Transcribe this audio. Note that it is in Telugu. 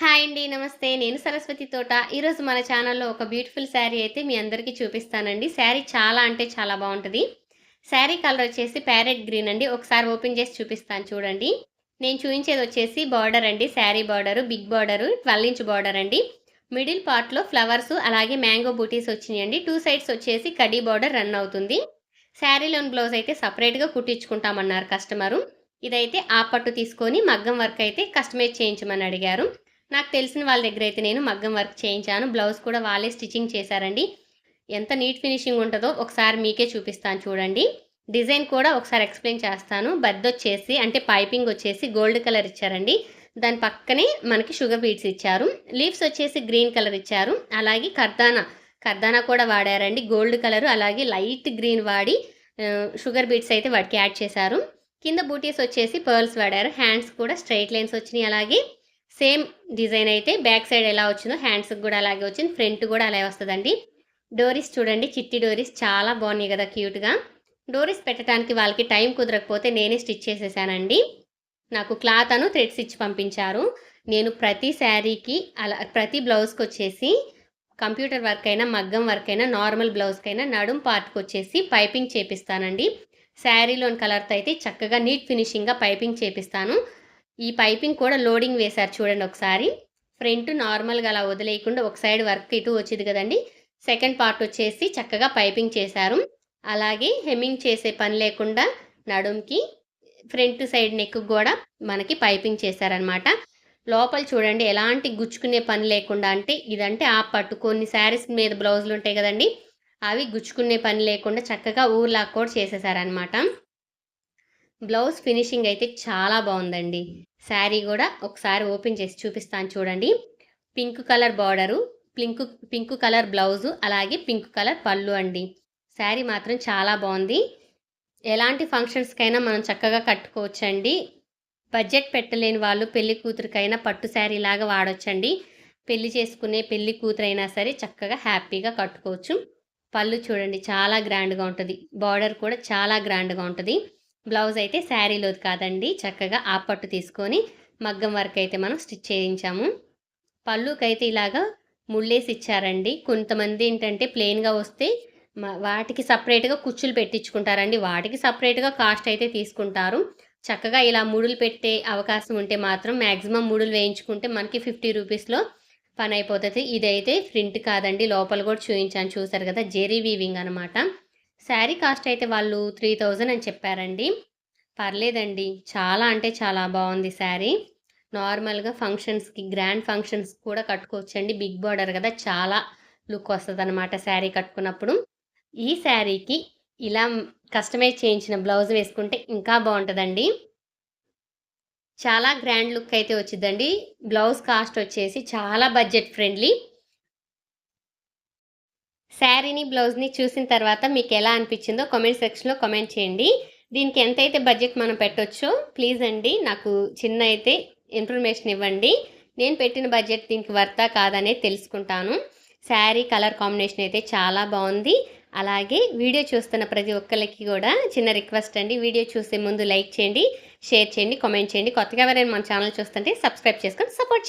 హాయ్ అండి నమస్తే. నేను సరస్వతి తోట. ఈరోజు మన ఛానల్లో ఒక బ్యూటిఫుల్ శారీ అయితే మీ అందరికీ చూపిస్తానండి. శారీ చాలా అంటే చాలా బాగుంటుంది. శారీ కలర్ వచ్చేసి ప్యారెట్ గ్రీన్ అండి. ఒకసారి ఓపెన్ చేసి చూపిస్తాను చూడండి. నేను చూపించేది వచ్చేసి బార్డర్ అండి. Sari border big border twelve inch border అండి. మిడిల్ పార్ట్లో ఫ్లవర్స్ అలాగే మ్యాంగో బూటీస్ వచ్చినాయండి టూ సైడ్స్ వచ్చేసి కడీ బార్డర్ రన్ అవుతుంది. శారీలోని బ్లౌజ్ అయితే సపరేట్గా కుట్టించుకుంటామన్నారు కస్టమరు. ఇదైతే ఆ పట్టు తీసుకొని మగ్గం వర్క్ అయితే కస్టమైజ్ చేయించమని అడిగారు. నాకు తెలిసిన వాళ్ళ దగ్గర అయితే నేను మగ్గం వర్క్ చేయించాను. బ్లౌజ్ కూడా వాళ్ళే స్టిచ్చింగ్ చేశారండి. ఎంత నీట్ ఫినిషింగ్ ఉంటుందో ఒకసారి మీకే చూపిస్తాను చూడండి. డిజైన్ కూడా ఒకసారి ఎక్స్ప్లెయిన్ చేస్తాను. బద్ద వచ్చేసి అంటే పైపింగ్ వచ్చేసి గోల్డ్ కలర్ ఇచ్చారండి. దాని పక్కనే మనకి షుగర్ బీడ్స్ ఇచ్చారు. లీవ్స్ వచ్చేసి గ్రీన్ కలర్ ఇచ్చారు. అలాగే కర్దానా కర్దానా కూడా వాడారండి. గోల్డ్ కలర్ అలాగే లైట్ గ్రీన్ వాడి షుగర్ బీడ్స్ అయితే వాటికి యాడ్ చేశారు. కింద బూటీస్ వచ్చేసి పర్ల్స్ వాడారు. హ్యాండ్స్ కూడా స్ట్రైట్ లైన్స్ వచ్చినాయి. అలాగే సేమ్ డిజైన్ అయితే బ్యాక్ సైడ్ ఎలా వచ్చిందో హ్యాండ్స్కి కూడా అలాగే వచ్చింది ఫ్రంట్ కూడా అలాగే వస్తుందండి. డోరీస్ చూడండి చిట్టి డోరీస్ చాలా బాగున్నాయి కదా క్యూట్గా. డోరీస్ పెట్టడానికి వాళ్ళకి టైం కుదరకపోతే నేనే స్టిచ్ చేసేసానండి. నాకు క్లాత్ అను థ్రెడ్స్ ఇచ్చి పంపించారు. నేను ప్రతి శారీకి అలా ప్రతి బ్లౌజ్కి వచ్చేసి కంప్యూటర్ వర్క్ అయినా మగ్గం వర్క్ అయినా నార్మల్ బ్లౌజ్కి అయినా నడుం పార్ట్కి వచ్చేసి పైపింగ్ చేపిస్తానండి. శారీలోని కలర్తో అయితే చక్కగా నీట్ ఫినిషింగ్గా పైపింగ్ చేపిస్తాను. ఈ పైపింగ్ కూడా లోడింగ్ వేశారు చూడండి ఒకసారి. ఫ్రంట్ నార్మల్గా అలా వదిలేయకుండా ఒక సైడ్ వర్క్ ఇటు వచ్చింది కదండి. సెకండ్ పార్ట్ వచ్చేసి చక్కగా పైపింగ్ చేశారు. అలాగే హెమ్మింగ్ చేసే పని లేకుండా నడుంకి ఫ్రంట్ సైడ్ నెక్ కూడా మనకి పైపింగ్ చేశారనమాట లోపల చూడండి ఎలాంటి గుచ్చుకునే పని లేకుండా అంటే ఇదంటే ఆ పట్టు. కొన్ని శారీస్ మీద బ్లౌజులు ఉంటాయి కదండి. అవి గుచ్చుకునే పని లేకుండా చక్కగా ఊర్లాక్ కూడా చేసేసారనమాట బ్లౌజ్ ఫినిషింగ్ అయితే చాలా బాగుందండి. శారీ కూడా ఒకసారి ఓపెన్ చేసి చూపిస్తాను చూడండి. Pink colour border pink pink colour blouse అలాగే పింక్ కలర్ పళ్ళు అండి. శారీ మాత్రం చాలా బాగుంది. ఎలాంటి ఫంక్షన్స్కైనా మనం చక్కగా కట్టుకోవచ్చండి. బడ్జెట్ పెట్టలేని వాళ్ళు పెళ్ళి కూతురికైనా పట్టు శారీ లాగా వాడొచ్చండి. పెళ్ళి చేసుకునే పెళ్ళి కూతురైనా సరే చక్కగా హ్యాపీగా కట్టుకోవచ్చు. పళ్ళు చూడండి చాలా గ్రాండ్గా ఉంటుంది. బార్డర్ కూడా చాలా గ్రాండ్గా ఉంటుంది. బ్లౌజ్ అయితే శారీలోది కాదండి. చక్కగా ఆ పట్టు తీసుకొని మగ్గం వర్క్ అయితే మనం స్టిచ్ చేయించాము. పళ్ళుకైతే ఇలాగా ముళ్ళేసి ఇచ్చారండి. కొంతమంది ఏంటంటే ప్లెయిన్గా వస్తే వాటికి సపరేట్గా కుచ్చులు పెట్టించుకుంటారండి. వాటికి సపరేట్గా కాస్ట్ అయితే తీసుకుంటారు. చక్కగా ఇలా ముడులు పెట్టే అవకాశం ఉంటే మాత్రం మ్యాక్సిమం ముడులు వేయించుకుంటే మనకి ఫిఫ్టీ రూపీస్లో పని అయిపోతుంది. ఇదైతే ప్రింట్ కాదండి. లోపల కూడా చూపించాను చూసారు కదా? జెరీ వీవింగ్ అనమాట శారీ కాస్ట్ అయితే వాళ్ళు త్రీ థౌజండ్ అని చెప్పారండి. పర్లేదండి. చాలా అంటే చాలా బాగుంది శారీ. నార్మల్గా ఫంక్షన్స్కి గ్రాండ్ ఫంక్షన్స్ కూడా కట్టుకోవచ్చండి. బిగ్ బార్డర్ కదా చాలా లుక్ వస్తుంది అనమాట శారీ కట్టుకున్నప్పుడు. ఈ శారీకి ఇలా కస్టమైజ్ చేయించిన బ్లౌజ్ వేసుకుంటే ఇంకా బాగుంటుందండి. చాలా గ్రాండ్ లుక్ అయితే వచ్చిందండి బ్లౌజ్ కాస్ట్ వచ్చేసి చాలా బడ్జెట్ ఫ్రెండ్లీ. శారీని బ్లౌజ్ని చూసిన తర్వాత మీకు ఎలా అనిపించిందో కామెంట్ సెక్షన్లో కామెంట్ చేయండి. దీనికి ఎంతైతే బడ్జెట్ మనం పెట్టొచ్చో ప్లీజ్ అండి నాకు చిన్న అయితే ఇన్ఫర్మేషన్ ఇవ్వండి. నేను పెట్టిన బడ్జెట్ దీనికి వర్తా కాదనేది తెలుసుకుంటాను. శారీ కలర్ కాంబినేషన్ అయితే చాలా బాగుంది. అలాగే వీడియో చూస్తున్న ప్రతి ఒక్కరికి కూడా చిన్న రిక్వెస్ట్ అండి. వీడియో చూసే ముందు లైక్ చేయండి షేర్ చేయండి కామెంట్ చేయండి. కొత్తగా ఎవరైనా మన ఛానల్ చూస్తుంటే సబ్స్క్రైబ్ చేసుకొని సపోర్ట్